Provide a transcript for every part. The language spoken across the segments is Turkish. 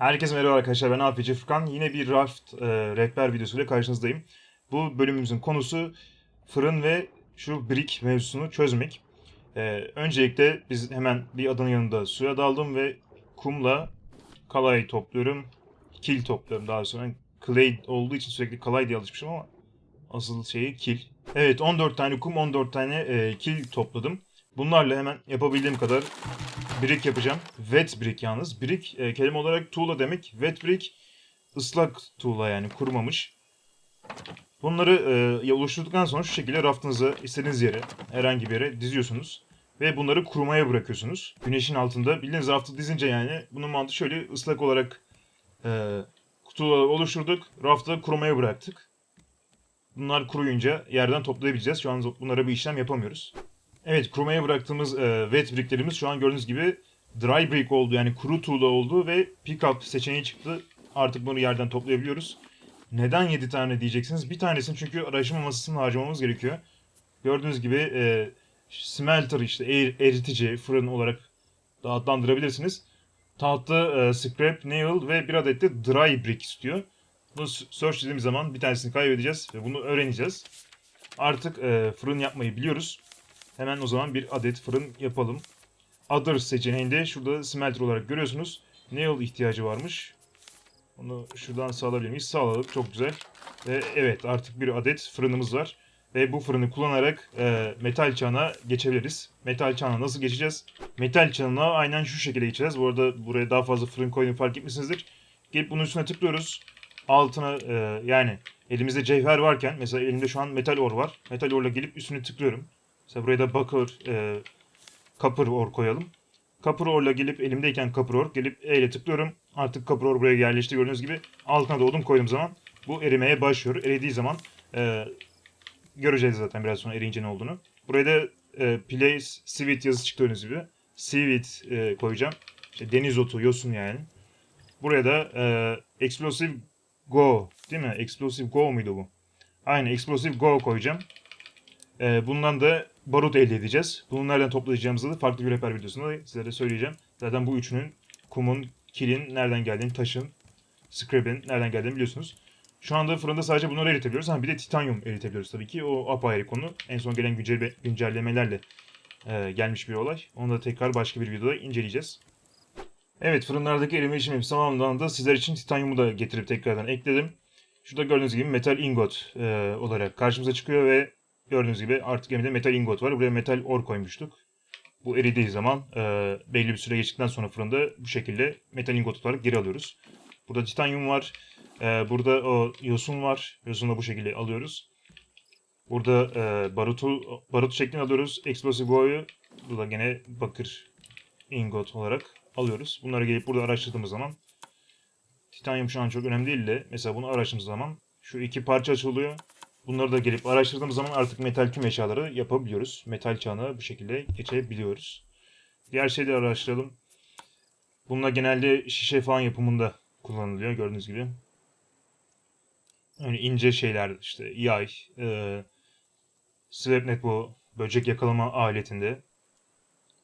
Herkese merhaba arkadaşlar ben Alpici Furkan. Yine bir raft e, rehber videosuyla karşınızdayım. Bu bölümümüzün konusu fırın ve şu brick mevzusunu çözmek. E, öncelikle biz hemen bir adanın yanında suya daldım ve kumla kalay topluyorum. Kil topluyorum daha sonra. Clay olduğu için sürekli kalay diye alışmışım ama asıl şeyi kil. Evet 14 tane kum 14 tane e, kil topladım. Bunlarla hemen yapabildiğim kadar brick yapacağım. Wet brick yalnız. Brick e, kelime olarak tuğla demek. Wet brick ıslak tuğla yani kurumamış. Bunları e, oluşturduktan sonra şu şekilde raftınıza istediğiniz yere herhangi bir yere diziyorsunuz. Ve bunları kurumaya bırakıyorsunuz. Güneşin altında bildiğiniz raftı dizince yani bunun mantığı şöyle ıslak olarak e, kutuları oluşturduk. Rafta kurumaya bıraktık. Bunlar kuruyunca yerden toplayabileceğiz. Şu an bunlara bir işlem yapamıyoruz. Evet kurumaya bıraktığımız e, wet bricklerimiz şu an gördüğünüz gibi dry brick oldu yani kuru tuğla oldu ve pick up seçeneği çıktı. Artık bunu yerden toplayabiliyoruz. Neden 7 tane diyeceksiniz? Bir tanesini çünkü araştırma masasını harcamamız gerekiyor. Gördüğünüz gibi e, smelter işte er- eritici, fırın olarak da adlandırabilirsiniz. Tahta, e, scrap, nail ve bir adet de dry brick istiyor. Bunu search dediğimiz zaman bir tanesini kaybedeceğiz ve bunu öğreneceğiz. Artık e, fırın yapmayı biliyoruz. Hemen o zaman bir adet fırın yapalım. Other seçeneğinde şurada smelter olarak görüyorsunuz. Nail ihtiyacı varmış. Onu şuradan sağlayabilir miyiz? Sağladık. Çok güzel. Ve evet artık bir adet fırınımız var. Ve bu fırını kullanarak e, metal çağına geçebiliriz. Metal çağına nasıl geçeceğiz? Metal çağına aynen şu şekilde geçeceğiz. Bu arada buraya daha fazla fırın koyduğunu fark etmişsinizdir. Gelip bunun üstüne tıklıyoruz. Altına e, yani elimizde cevher varken mesela elimde şu an metal or var. Metal orla gelip üstüne tıklıyorum. Mesela buraya da bakır, e, kapır or koyalım. Kapır orla gelip elimdeyken kapır or gelip E ile tıklıyorum. Artık kapır or buraya yerleşti gördüğünüz gibi. Altına da odun koyduğum zaman bu erimeye başlıyor. Eridiği zaman e, göreceğiz zaten biraz sonra eriyince ne olduğunu. Buraya da e, place seaweed yazısı çıktı gördüğünüz gibi. Seaweed e, koyacağım. İşte deniz otu, yosun yani. Buraya da e, explosive go değil mi? Explosive go muydu bu? Aynen explosive go koyacağım. Ee, bundan da barut elde edeceğiz. Bunu nereden toplayacağımızı da farklı bir rehber videosunda sizlere söyleyeceğim. Zaten bu üçünün kumun, kilin nereden geldiğini, taşın, scrap'in nereden geldiğini biliyorsunuz. Şu anda fırında sadece bunları eritebiliyoruz. Ha bir de titanyum eritebiliyoruz tabii ki. O apayrı konu. En son gelen güncel, güncellemelerle e, gelmiş bir olay. Onu da tekrar başka bir videoda inceleyeceğiz. Evet fırınlardaki erime işlemimiz tamamlandı. Sizler için titanyumu da getirip tekrardan ekledim. Şurada gördüğünüz gibi metal ingot e, olarak karşımıza çıkıyor ve Gördüğünüz gibi artık gemide metal ingot var. Buraya metal or koymuştuk. Bu eridiği zaman e, belli bir süre geçtikten sonra fırında bu şekilde metal ingot olarak geri alıyoruz. Burada titanyum var. E, burada o yosun var. Yosunu da bu şekilde alıyoruz. Burada e, barutu barut şeklinde alıyoruz. Explosive go'yu burada gene bakır ingot olarak alıyoruz. Bunları gelip burada araştırdığımız zaman titanyum şu an çok önemli değil de mesela bunu araştırdığımız zaman şu iki parça açılıyor. Bunları da gelip araştırdığımız zaman artık metal tüm eşyaları yapabiliyoruz. Metal çağına bu şekilde geçebiliyoruz. Diğer şeyleri araştıralım. Bunlar genelde şişe falan yapımında kullanılıyor gördüğünüz gibi. Yani ince şeyler işte yay, e, Swapnet bu böcek yakalama aletinde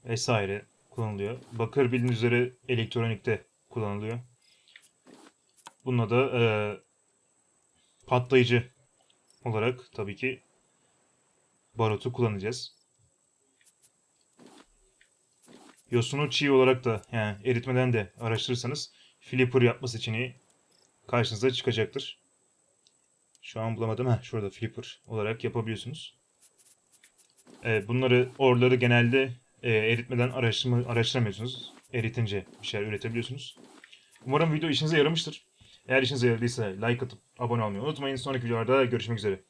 vesaire kullanılıyor. Bakır bildiğiniz üzere elektronikte kullanılıyor. Bununla da e, patlayıcı olarak tabii ki barutu kullanacağız. Yosunu çiğ olarak da yani eritmeden de araştırırsanız flipper yapma seçeneği karşınıza çıkacaktır. Şu an bulamadım. Heh, şurada flipper olarak yapabiliyorsunuz. Ee, bunları orları genelde e, eritmeden araştırma, araştıramıyorsunuz. Eritince bir şeyler üretebiliyorsunuz. Umarım video işinize yaramıştır. Eğer işinize yaradıysa like atıp abone olmayı unutmayın. Sonraki videolarda görüşmek üzere.